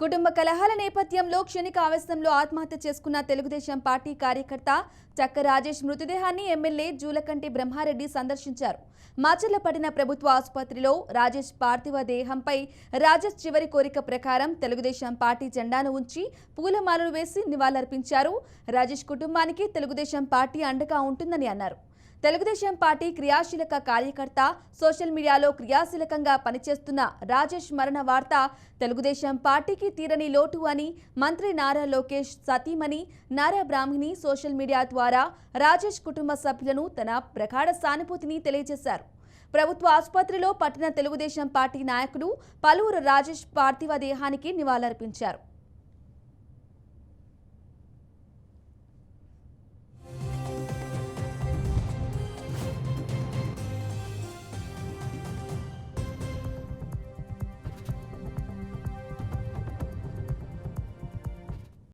కుటుంబ కలహాల నేపథ్యంలో క్షణిక ఆవేశంలో ఆత్మహత్య చేసుకున్న తెలుగుదేశం పార్టీ కార్యకర్త చక్క రాజేష్ మృతదేహాన్ని ఎమ్మెల్యే జూలకంటి బ్రహ్మారెడ్డి సందర్శించారు. మాచర్లపడిన ప్రభుత్వ ఆసుపత్రిలో రాజేష్ పార్థివ దేహంపై రాజేష్ చివరి కోరిక ప్రకారం తెలుగుదేశం పార్టీ జెండాను ఉంచి పూలమాలలు వేసి నివాళులర్పించారు. రాజేష్ కుటుంబానికి తెలుగుదేశం పార్టీ అండగా ఉంటుందని అన్నారు. తెలుగుదేశం పార్టీ క్రియాశీలక కార్యకర్త సోషల్ మీడియాలో క్రియాశీలకంగా పనిచేస్తున్న రాజేష్ మరణ వార్త తెలుగుదేశం పార్టీకి తీరని లోటు అని మంత్రి నారా లోకేష్ సతీమణి నారా బ్రాహ్మిణి సోషల్ మీడియా ద్వారా రాజేష్ కుటుంబ సభ్యులను తన ప్రగాఢ సానుభూతిని తెలియజేశారు. ప్రభుత్వ ఆసుపత్రిలో పట్టిన తెలుగుదేశం పార్టీ నాయకుడు పలువురు రాజేష్ పార్థివ దేహానికి నివాళులర్పించారు.